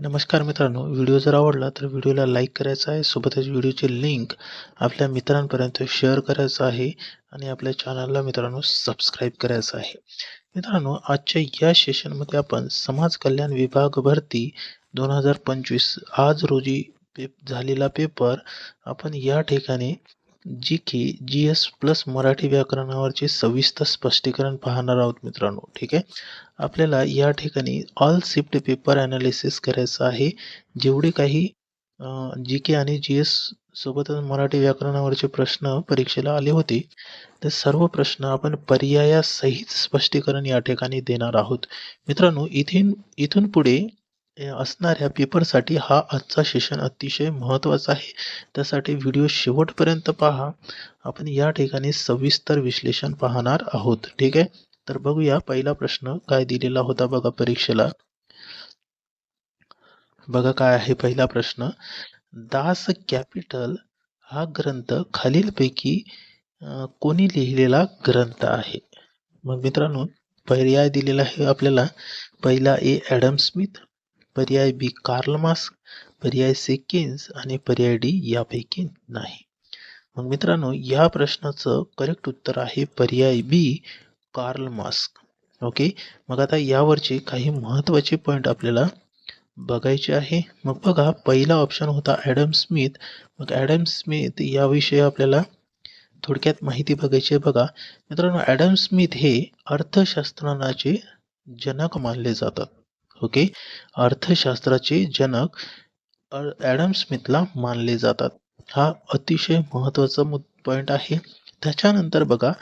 नमस्कार मित्रांनो. व्हिडिओ जर आवडला तर व्हिडिओला लाईक करायचा आहे. सोबतच व्हिडिओची लिंक आपल्या मित्रांपर्यंत शेअर करायचं आहे आणि आपल्या चॅनलला मित्रांनो सबस्क्राईब करायचं आहे. मित्रांनो आजच्या या सेशनमध्ये आपण समाज कल्याण विभाग भरती दोन हजार पंचवीस आज रोजी पे झालेला पेपर आपण या ठिकाणी G K G S plus Marathi व्याकरणावरचे सविस्तर स्पष्टीकरण पाहणार आहोत मित्रांनो ठीक आहे? आपल्याला या ठिकाणी ऑल शिफ्ट पेपर ॲनालिसिस करायचं आहे. जेवढे काही जी के आणि जी एस सोबतच मराठी व्याकरणावरचे प्रश्न परीक्षेला आले होते तर सर्व प्रश्न आपण पर्यायासहित स्पष्टीकरण या ठिकाणी देणार आहोत. मित्रांनो इथे इथून पुढे असणाऱ्या पेपरसाठी हा आजचा सेशन अतिशय महत्त्वाचा आहे. त्यासाठी व्हिडिओ शेवटपर्यंत पहा. आपण या ठिकाणी सविस्तर विश्लेषण पाहणार आहोत. ठीक आहे? तर बघूया पहिला प्रश्न काय दिलेला होता बघा परीक्षेला. बघा काय आहे पहिला प्रश्न. दास कॅपिटल हा ग्रंथ खालीलपैकी कोणी लिहिलेला ग्रंथ आहे? मग मित्रांनो पर्याय दिलेला आहे आपल्याला. पहिला ए ॲडम स्मिथ पर्याय बी कार्ल मास्क पर्याय सी किन्स आणि पर्याय डी यापैकी नाही. मग मित्रांनो या प्रश्नाचं करेक्ट उत्तर आहे पर्याय बी कार्ल मास्क. ओके मग आता यावरचे काही महत्त्वाचे पॉईंट आपल्याला बघायचे आहे. मग बघा पहिला ऑप्शन होता ॲडम स्मिथ. मग ॲडम स्मिथ याविषयी आपल्याला थोडक्यात माहिती बघायची आहे. बघा मित्रांनो ॲडम स्मिथ हे अर्थशास्त्रज्ञाचे जनक मानले जातात. ओके? अर्थशास्त्राचे जनक ॲडम स्मिथला मानले जातात. हा अतिशय महत्त्वाचा पॉईंट आहे. त्याच्यानंतर बघा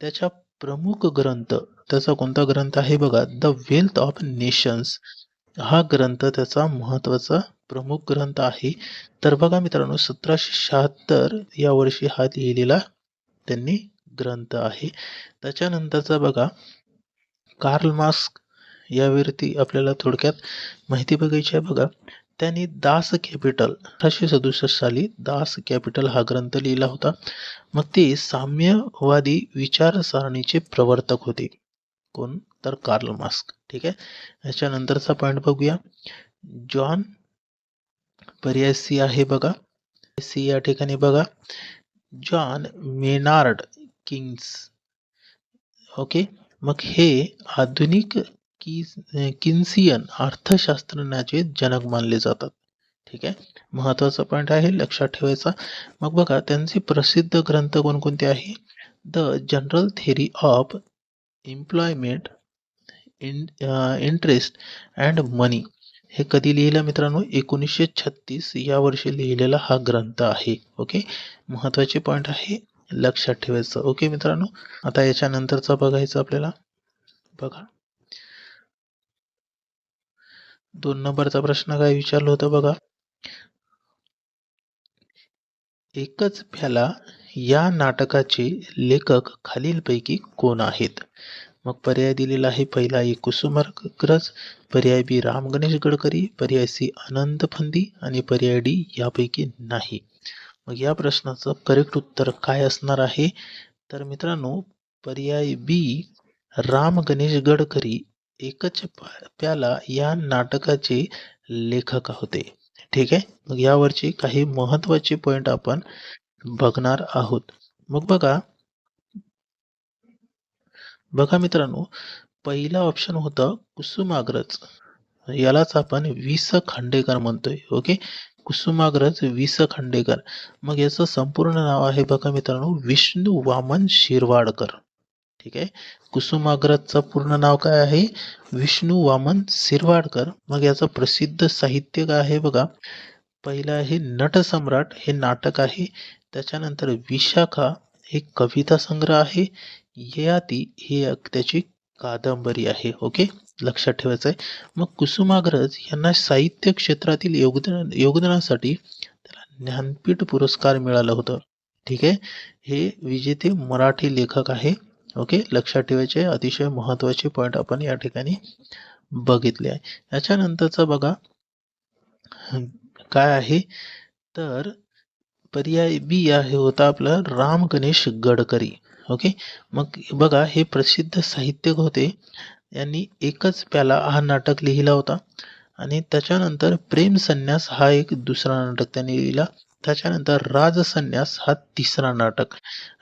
त्याच्या प्रमुख ग्रंथ त्याचा कोणता ग्रंथ आहे बघा? द वेल्थ ऑफ नेशन्स हा ग्रंथ त्याचा महत्त्वाचा प्रमुख ग्रंथ आहे. तर बघा मित्रांनो सतराशे शहात्तर या वर्षी हा लिहिलेला त्यांनी ग्रंथ आहे. त्याच्यानंतरचा बघा कार्ल मास्क यावरती आपल्याला थोडक्यात माहिती बघायची आहे. बघा त्यांनी दास कॅपिटल अठराशे सदुसष्ट साली दास कॅपिटल हा ग्रंथ लिहिला होता. मग ते साम्यवादी विचारसरणीचे प्रवर्तक होते. कोण? तर कार्ल मास्क. ठीक आहे? याच्यानंतरचा पॉईंट बघूया. जॉन पर्याय सी आहे बघा. सी या ठिकाणी बघा. John Maynard Keynes. ओके? मग हे आधुनिक की किन्सियन अर्थशास्त्रज्ञाचे जनक मानले जातात. ठीक आहे? महत्त्वाचा पॉईंट आहे लक्षात ठेवायचा. मग बघा त्यांचे प्रसिद्ध ग्रंथ कोणकोणते आहे? The general theory of employment in interest and money हे कधी लिहिलं मित्रांनो? एकोणीसशे छत्तीस या वर्षी लिहिलेला हा ग्रंथ आहे. ओके? महत्त्वाचे पॉईंट आहे लक्षात ठेवायचं. ओके मित्रांनो? आता याच्यानंतरचा बघायचं आपल्याला. बघा. दोन नंबरचा प्रश्न काय विचारलं होतं बघा. एकच प्याला या नाटकाचे लेखक खालीलपैकी कोण आहेत? मग पर्याय दिलेला आहे पहिला ए. कुसुमाग्रज पर्याय बी. राम गणेश गडकरी पर्याय सी. आनंद फंदी आणि पर्याय डी. यापैकी नाही. मग या प्रश्नाचं करेक्ट उत्तर काय असणार आहे? तर मित्रांनो पर्याय बी. राम गणेश गडकरी एकच प्याला या नाटकाचे लेखक होते. ठीक आहे? मग यावरची काही महत्त्वाचे पॉइंट आपण बघणार आहोत. मग बघा. बघा मित्रांनो पहिला ऑप्शन होता कुसुमाग्रज. यालाच आपण विस खांडेकर म्हणतोय. ओके? कुसुमाग्रज विस खांडेकर. मग याचं संपूर्ण नाव आहे बघा मित्रांनो विष्णू वामन शिरवाडकर. ठीक आहे. कुसुमाग्रजचं पूर्ण नाव काय आहे? विष्णू वामन शिरवाडकर. मग याचं प्रसिद्ध साहित्य काय आहे बघा? पहिलं आहे नटसम्राट. हे नाटक आहे. त्याच्यानंतर विशाखा. हे कविता संग्रह आहे. ययाती ही त्याची कादंबरी आहे. ओके? लक्षात ठेवायचं आहे. मग कुसुमाग्रज यांना साहित्य क्षेत्रातील योगदान योगदानासाठी त्याला ज्ञानपीठ पुरस्कार मिळालं होतं. ठीक आहे? हे विजेते मराठी लेखक आहे. ओके लक्षात ठेवायचे अतिशय महत्त्वाचे पॉईंट आपण या ठिकाणी बघितले आहे. याच्यानंतरचा बघा. काय आहे? तर पर्याय बी आहे होता आपला राम गणेश गडकरी. ओके मग बघा हे प्रसिद्ध साहित्यक होते. यांनी एकच प्याला हा नाटक लिहिला होता. आणि त्याच्यानंतर प्रेम संन्यास हा एक दुसरा नाटक त्यांनी लिहिला. त्याच्यानंतर राजसन्यास हा तिसरा नाटक.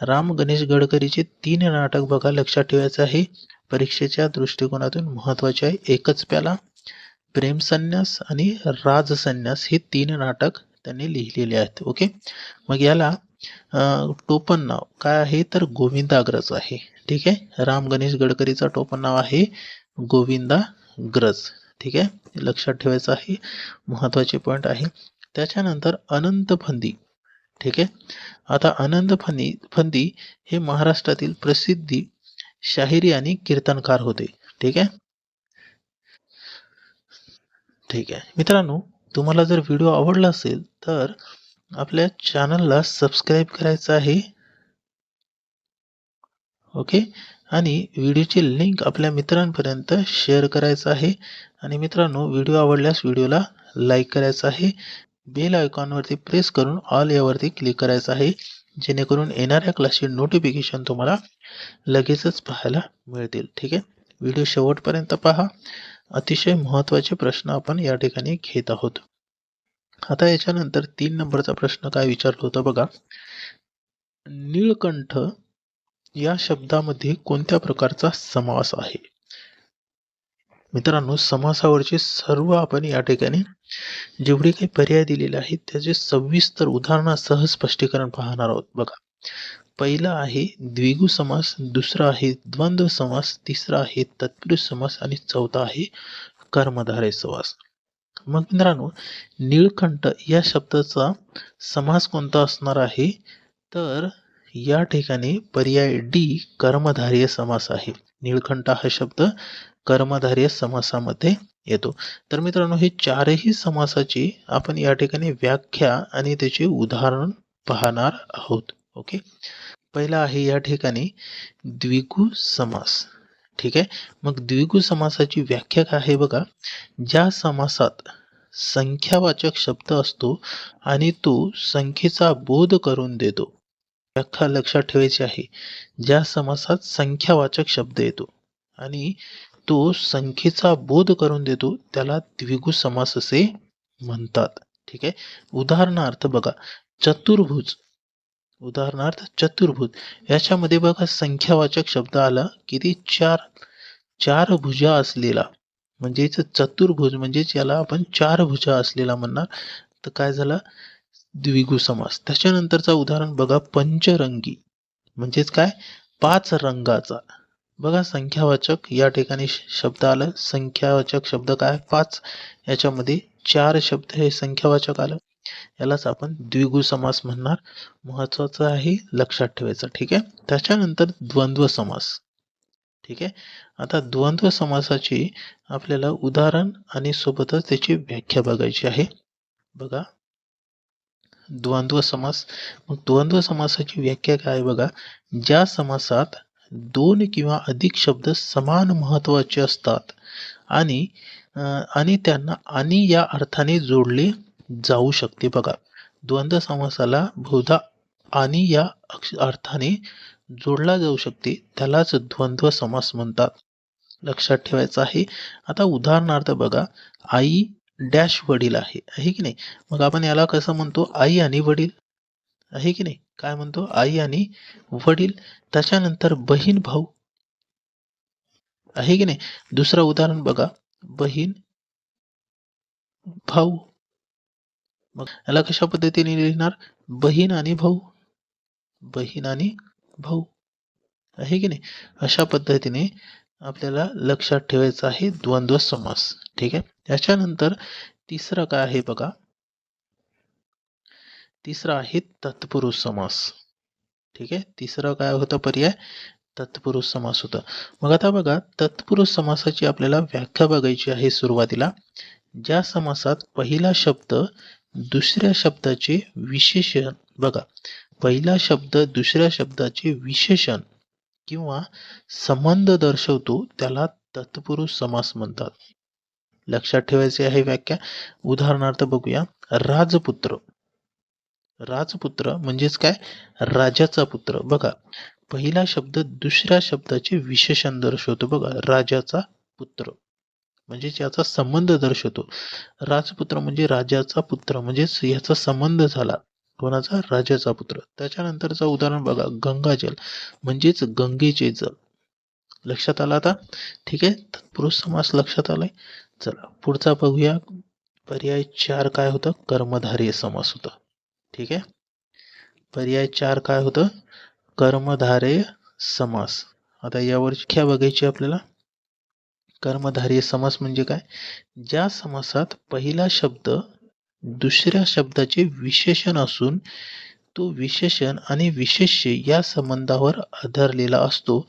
राम गणेश गडकरीचे तीन नाटक बघा लक्षात ठेवायचं आहे. परीक्षेच्या दृष्टिकोनातून महत्त्वाचे आहे. एकच प्याला प्रेम संन्यास आणि राजसन्यास हे तीन नाटक त्यांनी लिहिलेले आहेत. ओके? मग याला टोपण नाव काय आहे? तर गोविंदाग्रज आहे. ठीक आहे? राम गणेश गडकरीचा टोपण नाव आहे गोविंदाग्रज. ठीक आहे? लक्षात ठेवायचं आहे. महत्त्वाचे पॉईंट आहे. त्याच्यानंतर अनंत फंदी. ठीक आहे? आता अनंत फंदी फंदी हे महाराष्ट्रातील प्रसिद्धी शाहिरी आणि कीर्तनकार होते. ठीक आहे? ठीक आहे. मित्रांनो तुम्हाला जर व्हिडिओ आवडला असेल तर आपल्या चॅनलला सबस्क्राईब करायचं आहे. ओके? आणि व्हिडिओची लिंक आपल्या मित्रांपर्यंत शेअर करायचं आहे. आणि मित्रांनो व्हिडिओ आवडल्यास व्हिडिओला लाईक करायचं आहे. बेल आयकॉनवरती प्रेस करून ऑल यावरती क्लिक करायचं आहे. जेणेकरून येणाऱ्या क्लासचे नोटिफिकेशन तुम्हाला लगेचच पाहायला मिळतील. ठीक आहे? व्हिडिओ शेवटपर्यंत पहा. अतिशय महत्त्वाचे प्रश्न आपण या ठिकाणी घेत आहोत. आता याच्यानंतर तीन नंबरचा प्रश्न काय विचारला होता बघा. निळकंठ या शब्दामध्ये कोणत्या प्रकारचा समास आहे? मित्रांनो समासावरचे सर्व आपण या ठिकाणी जेवढे काही पर्याय दिलेले आहेत त्याचे सविस्तर उदाहरणासह स्पष्टीकरण पाहणार आहोत. बघा. पहिला आहे द्विगु समास दुसरा आहे द्वंद्व समास तिसरा आहे तत्पुरुष समास आणि चौथा आहे कर्मधारे समास. मग मित्रांनो निळकंठ या शब्दाचा समास कोणता असणार आहे? तर या ठिकाणी पर्याय डी कर्मधार्य समास आहे. निळकंठ हा शब्द कर्मधार्य समासामध्ये येतो. तर मित्रांनो हे चारही समासाची आपण या ठिकाणी व्याख्या आणि त्याचे उदाहरण पाहणार आहोत. ओके? पहिला आहे या ठिकाणी द्विगु समास. ठीक आहे? मग द्विगु समासाची व्याख्या काय आहे बघा. ज्या समासात संख्यावाचक शब्द असतो आणि तो संख्येचा बोध करून देतो. व्याख्या लक्षात ठेवायची आहे. ज्या समासात संख्यावाचक शब्द येतो आणि तो संख्येचा बोध करून देतो त्याला द्विगु समास असे म्हणतात. ठीक आहे? उदाहरणार्थ बघा चतुर्भुज. उदाहरणार्थ चतुर्भुज. याच्यामध्ये बघा संख्यावाचक शब्द आला किती चार चार भुजा असलेला म्हणजेच चतुर्भुज म्हणजेच याला आपण चार भुजा असलेला म्हणणार. तर काय झाला? द्विगु समास. त्याच्यानंतरचा उदाहरण बघा पंचरंगी. म्हणजेच काय? पाच रंगाचा. बघा संख्यावाचक या ठिकाणी शब्द आलं. संख्यावाचक शब्द काय? पाच. याच्यामध्ये चार शब्द हे संख्यावाचक आलं. यालाच आपण द्विगु समास म्हणणार. महत्वाचं आहे लक्षात ठेवायचं ठीक आहे? त्याच्यानंतर द्वंद्व समास ठीक आहे? आता द्वंद्व समासाची आपल्याला उदाहरण आणि सोबतच त्याची व्याख्या बघायची आहे. बघा द्वंद्व समास. मग द्वंद्व समासाची व्याख्या काय आहे बघा? ज्या समासात दोन किंवा अधिक शब्द समान महत्त्वाचे असतात. आणि आणि त्यांना आणि या अर्थाने जोडले जाऊ शकते. बघा द्वंद्व समासाला बहुधा आणि या अक्ष- अर्थाने जोडला जाऊ शकते. त्यालाच द्वंद्व समास म्हणतात. लक्षात ठेवायचं आहे. आता उदाहरणार्थ बघा आई डॅश वडील आहे. आहे की नाही? मग आपण याला कसं म्हणतो? आई आणि वडील. आहे की नाही? काय म्हणतो? आई आणि वडील त्याच्यानंतर बहीण भाऊ. आहे की नाही? दुसरं उदाहरण बघा. बहीण भाऊ. मग याला कशा पद्धतीने लिहिणार? बहीण आणि भाऊ. बहीण आणि भाऊ. आहे की नाही? अशा पद्धतीने आपल्याला लक्षात ठेवायचं आहे द्वंद्व समास. ठीक आहे? त्याच्यानंतर तिसरं काय आहे बघा? तिसरं आहे तत्पुरुष समास. ठीक आहे? तिसरं काय होतं पर्याय? तत्पुरुष समास होता. मग आता बघा तत्पुरुष समासाची आपल्याला व्याख्या बघायची आहे सुरुवातीला. ज्या समासात पहिला शब्द दुसऱ्या शब्दाचे विशेषण बघा पहिला शब्द दुसऱ्या शब्दाचे विशेषण किंवा संबंध दर्शवतो त्याला तत्पुरुष समास म्हणतात. लक्षात ठेवायचे आहे व्याख्या? उदाहरणार्थ बघूया राजपुत्र. राजपुत्र म्हणजेच काय? राजाचा पुत्र. बघा पहिला शब्द दुसऱ्या शब्दाचे विशेषण दर्शवतो. बघा राजाचा पुत्र. म्हणजेच याचा संबंध दर्शवतो. राजपुत्र म्हणजे राजाचा पुत्र. म्हणजेच याचा संबंध झाला. कोणाचा? राजाचा पुत्र. त्याच्यानंतरचं उदाहरण बघा गंगाजल. म्हणजेच गंगेचे जल. लक्षात आला आता? ठीक आहे? तत्पुरुष समास लक्षात आलाय? चला पुढचा बघूया. पर्याय चार काय होतं? कर्मधारय समास होता. ठीक आहे? पर्याय चार काय होतं? कर्मधारय समास. आता यावर व्याख्या बघायची आपल्याला. कर्मधार्य समास म्हणजे काय? ज्या समासात पहिला शब्द दुसऱ्या शब्दाचे विशेषण असून तो विशेषण आणि विशेष्य या संबंधावर आधारलेला असतो.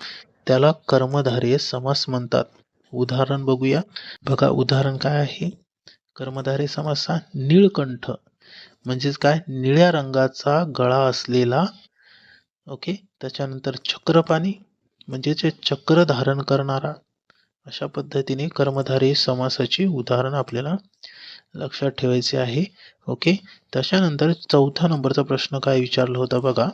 त्याला कर्मधार्य समास म्हणतात. उदाहरण बघूया. बघा उदाहरण काय आहे? कर्मधार्य समासा निळकंठ. म्हणजेच काय? निळ्या रंगाचा गळा असलेला ओके? त्याच्यानंतर चक्रपाणी म्हणजेच चक्र धारण करणारा अशा पद्धतीने कर्मधारय समासाची उदाहरण आपल्याला लक्षात ठेवायचे आहे ओके? त्याच्यानंतर चौथा नंबरचा प्रश्न काय विचारला होता बघा?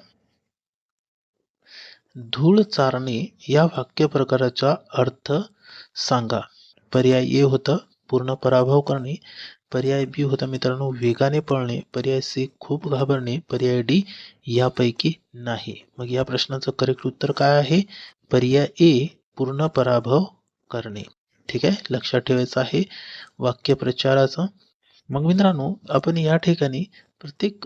धूळ चारणे या वाक्य प्रकाराचा अर्थ सांगा. पर्याय ए होतं पूर्ण पराभव करणे पर्याय बी होता मित्रांनो. वेगाने पळणे पर्याय सी खूप घाबरणे पर्याय डी यापैकी नाही. मग या प्रश्नाचं करेक्ट उत्तर काय आहे? पर्याय ए पूर्ण पराभव करणे. ठीक आहे? लक्षात ठेवायचं आहे वाक्य प्रचाराचं मग मित्रांनो आपण या ठिकाणी प्रत्येक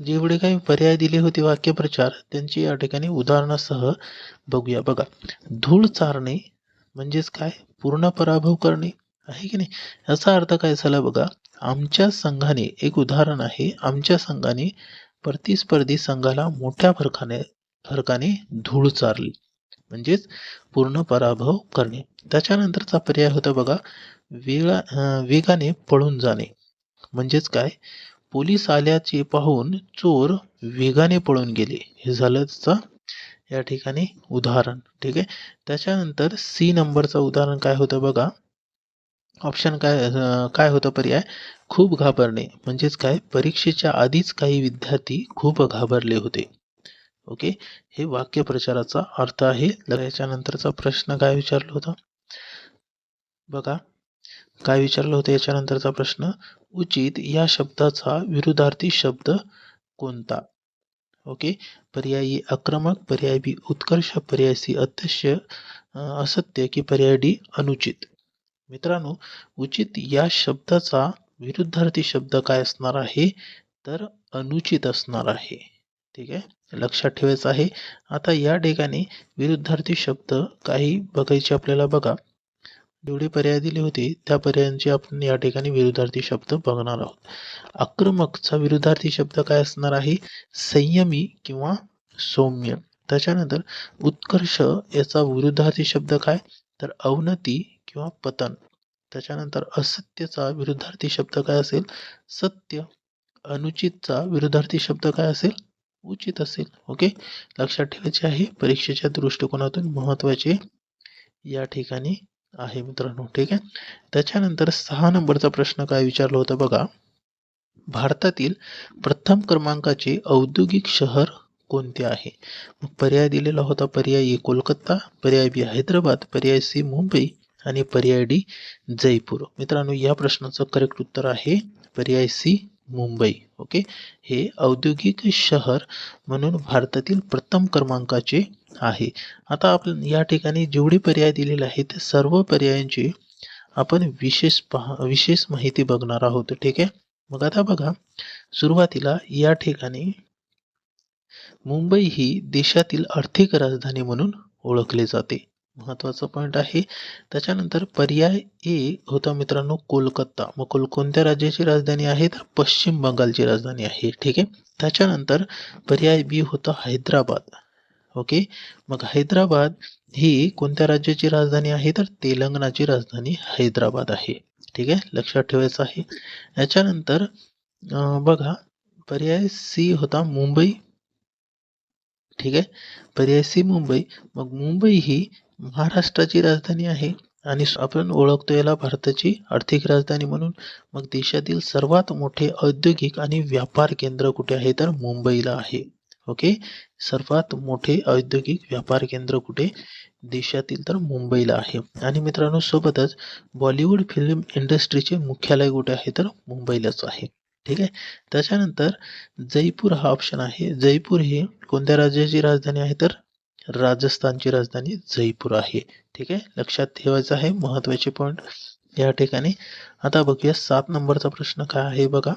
जेवढे काही पर्याय दिले होते वाक्यप्रचार त्यांची या ठिकाणी उदाहरणासह बघूया. बघा धूळ चारणे म्हणजेच काय? पूर्ण पराभव करणे आहे की नाही? याचा अर्थ काय झाला बघा आमच्या संघाने एक उदाहरण आहे. आमच्या संघाने प्रतिस्पर्धी संघाला मोठ्या फरकाने फरकाने धूळ चारली. म्हणजेच पूर्ण पराभव करणे. त्याच्यानंतरचा पर्याय होता बघा वेळा वेगाने पळून जाणे. म्हणजेच काय? पोलीस आल्याचे पाहून चोर वेगाने पळून गेले. हे झालं त्याचं या ठिकाणी उदाहरण. ठीक आहे? त्याच्यानंतर सी नंबरचं उदाहरण काय होतं बघा? ऑप्शन काय काय होतं पर्याय? खूप घाबरणे. म्हणजेच काय? परीक्षेच्या आधीच काही विद्यार्थी खूप घाबरले होते. ओके? हे वाक्य प्रचाराचा अर्थ आहे. याच्यानंतरचा प्रश्न काय विचारला होता? बघा. काय विचारलं होतं याच्यानंतरचा प्रश्न? उचित या शब्दाचा विरुद्धार्थी शब्द कोणता? ओके? पर्यायी आक्रमक पर्याय बी उत्कर्ष पर्याय सी अत्यश्य असत्य की पर्याय डी अनुचित? मित्रांनो उचित या शब्दाचा विरुद्धार्थी शब्द काय असणार आहे? तर अनुचित असणार आहे. ठीक आहे? लक्षात ठेवायचं आहे. आता या ठिकाणी विरुद्धार्थी शब्द काही बघायचे आपल्याला बघा. जेवढे पर्याय दिले होते त्या पर्यायांचे आपण या ठिकाणी विरुद्धार्थी शब्द बघणार आहोत. आक्रमकचा विरुद्धार्थी शब्द काय असणार आहे? संयमी किंवा सौम्य. त्याच्यानंतर उत्कर्ष याचा विरुद्धार्थी शब्द काय? तर अवनती किंवा पतन. त्याच्यानंतर असत्यचा विरुद्धार्थी शब्द काय असेल? सत्य. अनुचितचा विरुद्धार्थी शब्द काय असेल? उचित असेल. ओके? लक्षात ठेवायचे आहे. परीक्षेच्या दृष्टिकोनातून महत्त्वाचे या ठिकाणी आहे मित्रांनो. ठीक आहे? त्याच्यानंतर सहा नंबरचा प्रश्न काय विचारला होता बघा? भारतातील प्रथम क्रमांकाचे औद्योगिक शहर कोणते आहे? मग पर्याय दिलेला होता पर्याय ए कोलकाता पर्याय बी हैदराबाद पर्याय सी मुंबई. आणि पर्याय डी जयपूर. मित्रांनो या प्रश्नाचं करेक्ट उत्तर आहे पर्याय सी मुंबई. ओके हे औद्योगिक शहर म्हणून भारतातील प्रथम क्रमांकाचे आहे. आता आपण या ठिकाणी जेवढे पर्याय दिलेले आहेत सर्व पर्यायांची आपण विशेष पहा विशेष माहिती बघणार आहोत. ठीक आहे? मग आता बघा सुरुवातीला या ठिकाणी मुंबई ही देशातील आर्थिक राजधानी म्हणून ओळखले जाते. महत्त्वाचा पॉईंट आहे. त्याच्यानंतर पर्याय ए होता मित्रांनो कोलकाता. मग कोल कोणत्या राज्याची राजधानी आहे? तर पश्चिम बंगालची राजधानी आहे. ठीक आहे? त्याच्यानंतर पर्याय बी होता हैदराबाद. ओके? मग हैदराबाद ही कोणत्या राज्याची राजधानी आहे? तर तेलंगणाची राजधानी हैदराबाद आहे. ठीक आहे? लक्षात ठेवायचं आहे. याच्यानंतर बघा पर्याय सी होता मुंबई. ठीक आहे? पर्याय सी मुंबई. मग मुंबई ही महाराष्ट्राची राजधानी आहे आणि आपण ओळखतो याला भारताची आर्थिक राजधानी म्हणून. मग देशातील सर्वात मोठे औद्योगिक आणि व्यापार केंद्र कुठे आहे? तर मुंबईला आहे. ओके? सर्वात मोठे औद्योगिक व्यापार केंद्र कुठे? देशातील तर मुंबईला आहे. आणि मित्रांनो सोबतच बॉलिवूड फिल्म इंडस्ट्रीचे मुख्यालय कुठे आहे? तर मुंबईलाच आहे. ठीक आहे? त्याच्यानंतर जयपूर हा ऑप्शन आहे. जयपूर हे कोणत्या राज्याची राजधानी आहे? तर राजस्थानची राजधानी जयपूर आहे. ठीक आहे? लक्षात ठेवायचं आहे महत्त्वाचे पॉईंट या ठिकाणी आता बघूया सात नंबरचा प्रश्न काय आहे बघा.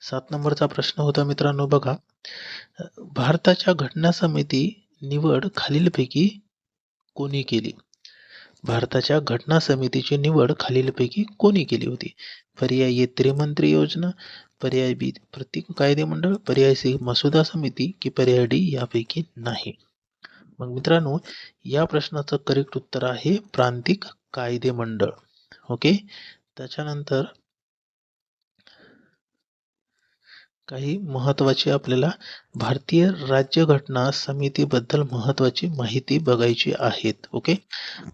सात नंबरचा प्रश्न होता मित्रांनो बघा. भारताच्या घटना समिती निवड खालीलपैकी कोणी केली? भारताच्या घटना समितीची निवड खालीलपैकी कोणी केली होती? पर्याय त्रिमंत्री योजना पर्याय बी. प्रत्येक कायदेमंडळ पर्याय सी. मसुदा समिती की पर्याय डी यापैकी नाही. मग मित्रांनो या प्रश्नाचं करेक्ट उत्तर आहे प्रांतिक कायदेमंडळ ओके त्याच्यानंतर काही महत्वाची आपल्याला भारतीय राज्यघटना समितीबद्दल महत्त्वाची माहिती बघायची आहेत. ओके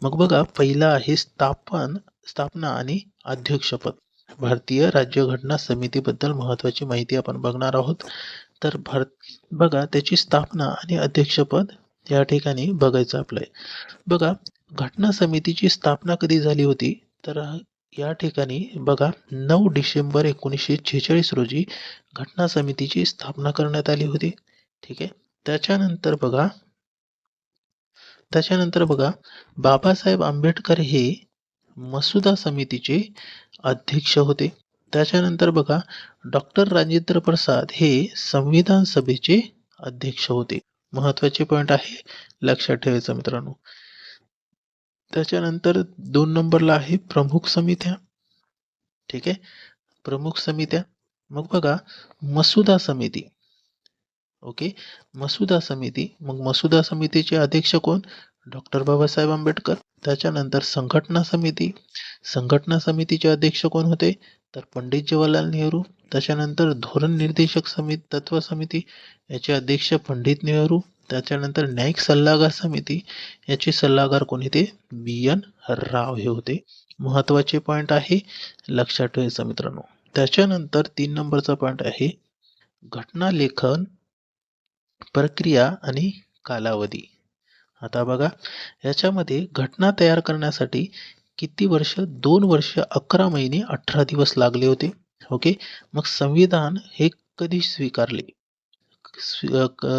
मग बघा पहिला आहे स्थापन स्थापना आणि अध्यक्षपद. भारतीय राज्यघटना समितीबद्दल महत्त्वाची माहिती आपण बघणार आहोत. तर भारत बघा त्याची स्थापना आणि अध्यक्षपद या ठिकाणी बघायचं आपलं आहे. बघा घटना समितीची स्थापना कधी झाली होती? तर या ठिकाणी बघा नऊ डिसेंबर एकोणीसशे छेचाळीस रोजी घटना समितीची स्थापना करण्यात आली होती. ठीक आहे? त्याच्यानंतर बघा त्याच्यानंतर बघा बाबासाहेब आंबेडकर हे मसुदा समितीचे अध्यक्ष होते. त्याच्यानंतर बघा डॉक्टर राजेंद्र प्रसाद हे संविधान सभेचे अध्यक्ष होते. महत्त्वाचे पॉईंट आहे लक्षात ठेवायचं मित्रांनो. त्याच्यानंतर दोन नंबरला आहे प्रमुख समित्या. ठीक आहे? प्रमुख समित्या. मग बघा मसुदा समिती. ओके? मसुदा समिती. मग मसुदा समितीचे अध्यक्ष कोण? डॉक्टर बाबासाहेब आंबेडकर. त्याच्यानंतर संघटना समिती. संघटना समितीचे अध्यक्ष कोण होते? तर पंडित जवाहरलाल नेहरू त्याच्यानंतर धोरण निर्देशक समिती तत्व समिती याचे अध्यक्ष पंडित नेहरू त्याच्यानंतर न्यायिक सल्लागार समिती याचे सल्लागार कोण होते? बी. एन. राव हे होते. महत्त्वाचे पॉईंट आहे. लक्षात ठेवायचं मित्रांनो. त्याच्यानंतर तीन नंबरचा पॉईंट आहे. घटना लेखन प्रक्रिया आणि कालावधी. आता बघा. याच्यामध्ये घटना तयार करण्यासाठी किती वर्ष? दोन वर्ष अकरा महिने अठरा दिवस लागले होते. ओके? मग संविधान हे कधी स्वीकारले?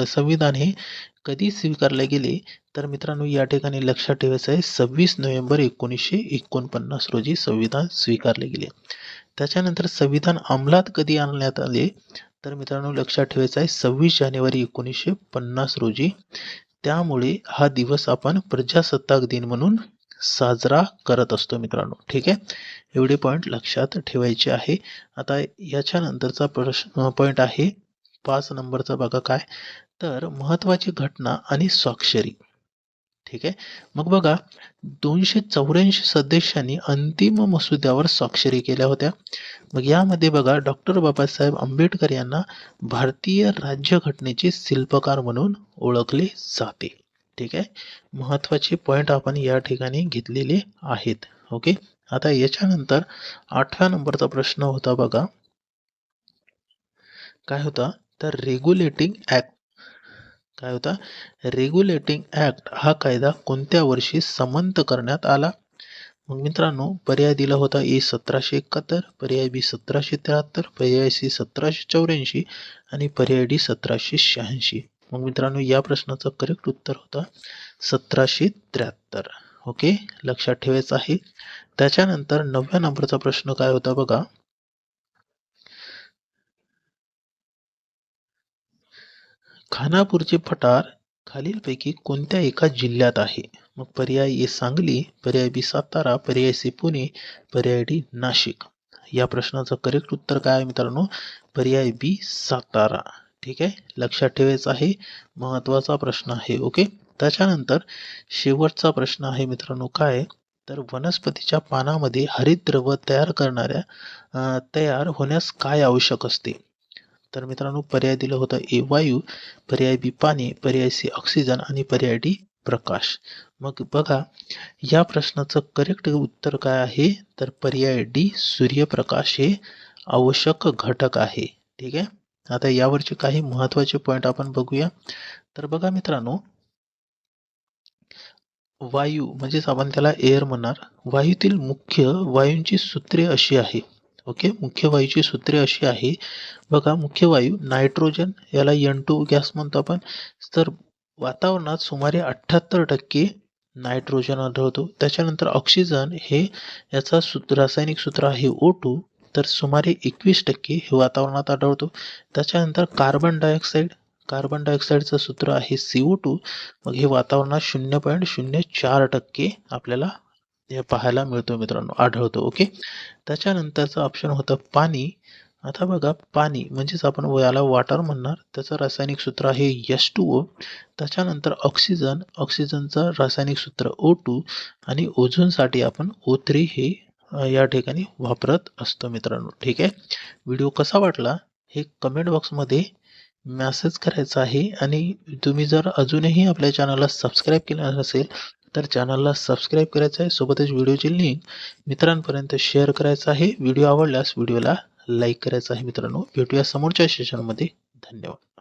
संविधान हे कधी स्वीकारले गेले? तर मित्रांनो या ठिकाणी लक्षात ठेवायचं आहे सव्वीस नोव्हेंबर एकोणीसशे एकोणपन्नास रोजी संविधान स्वीकारले गेले. त्याच्यानंतर संविधान अंमलात कधी आणण्यात आले? तर मित्रांनो लक्षात ठेवायचं आहे सव्वीस जानेवारी एकोणीसशे पन्नास रोजी. त्यामुळे हा दिवस आपण प्रजासत्ताक दिन म्हणून साजरा करत असतो मित्रांनो. ठीक आहे? एवढे पॉईंट लक्षात ठेवायचे आहे. आता याच्यानंतरचा प्रश्न पॉईंट आहे पाच नंबरचा बघा काय? तर महत्त्वाची घटना आणि स्वाक्षरी. ठीक आहे? मग बघा दोनशे चौऱ्याऐंशी सदस्यांनी अंतिम मसुद्यावर स्वाक्षरी केल्या होत्या. मग यामध्ये बघा डॉक्टर बाबासाहेब आंबेडकर यांना भारतीय राज्यघटनेचे शिल्पकार म्हणून ओळखले जाते. ठीक आहे? महत्त्वाचे पॉईंट आपण या ठिकाणी घेतलेले आहेत. ओके आता याच्यानंतर आठव्या नंबरचा प्रश्न होता बघा. काय होता? तर रेग्युलेटिंग ॲक्ट काय होता? रेग्युलेटिंग ॲक्ट हा कायदा कोणत्या वर्षी समंत करण्यात आला? मग मित्रांनो पर्याय दिला होता ए सतराशे एकाहत्तर पर्याय बी सतराशे त्र्याहत्तर पर्याय सी सतराशे चौऱ्याऐंशी आणि पर्याय डी सतराशे शहाऐंशी. मग मित्रांनो या प्रश्नाचं करेक्ट उत्तर होता सतराशे त्र्याहत्तर. ओके लक्षात ठेवायचं आहे. त्याच्यानंतर नवव्या नंबरचा प्रश्न काय होता बघा? खानापूरचे पठार खालीलपैकी कोणत्या एका जिल्ह्यात आहे? मग पर्याय ए सांगली पर्याय बी सातारा पर्याय सी पुणे पर्याय डी नाशिक. या प्रश्नाचं करेक्ट उत्तर काय आहे मित्रांनो? पर्याय बी सातारा. ठीक आहे? लक्षात ठेवायचं आहे. महत्त्वाचा प्रश्न आहे ओके त्याच्यानंतर शेवटचा प्रश्न आहे मित्रांनो काय तर वनस्पतीच्या पानामध्ये हरितद्रव तयार करणाऱ्या तयार होण्यास काय आवश्यक असते? तर मित्रांनो पर्याय दिला होता ए वायू पर्याय बी पाणी पर्याय सी ऑक्सिजन आणि पर्याय डी प्रकाश. मग बघा या प्रश्नाचं करेक्ट उत्तर काय आहे? तर पर्याय डी सूर्यप्रकाश हे आवश्यक घटक आहे. ठीक आहे? आता यावरचे काही महत्त्वाचे पॉईंट आपण बघूया. तर बघा मित्रांनो वायू म्हणजेच आपण त्याला एअर म्हणणार. वायूतील मुख्य वायूंची सूत्रे अशी आहे. ओके मुख्य वायूची सूत्रे अशी आहे. बघा मुख्य वायू नायट्रोजन याला एन टू गॅस म्हणतो आपण. तर वातावरणात सुमारे अठ्ठ्याहत्तर टक्के नायट्रोजन आढळतो. त्याच्यानंतर ऑक्सिजन हे याचा सूत्र रासायनिक सूत्र आहे ओ टू तर सुमारे एकवीस टक्के हे वातावरणात आढळतो. त्याच्यानंतर कार्बन डायऑक्साईड कार्बन डायऑक्साईडचं सूत्र आहे सी ओ टू मग हे वातावरणात शून्य पॉईंट शून्य चार टक्के आपल्याला हे पाहायला मिळतो मित्रांनो आढळतो ओके? त्याच्यानंतरचं ऑप्शन होतं पाणी. आता बघा पाणी म्हणजेच आपण याला वॉटर म्हणणार. त्याचं रासायनिक सूत्र आहे एस टू ओ त्याच्यानंतर ऑक्सिजन ऑक्सिजनचं रासायनिक सूत्र ओ टू आणि ओझोनसाठी आपण ओ थ्री हे या ठिकाणी वापरत असतो मित्रांनो. ठीक आहे? व्हिडिओ कसा वाटला हे कमेंट बॉक्समध्ये मॅसेज करायचा आहे आणि तुम्ही जर अजूनही आपल्या चॅनलला सबस्क्राईब केलं नसेल तर चॅनलला सबस्क्राईब करायचं आहे. सोबतच व्हिडिओची लिंक मित्रांपर्यंत शेअर करायचं आहे. व्हिडिओ आवडल्यास व्हिडिओला लाईक करायचं आहे मित्रांनो. भेटूया समोरच्या सेशनमध्ये धन्यवाद.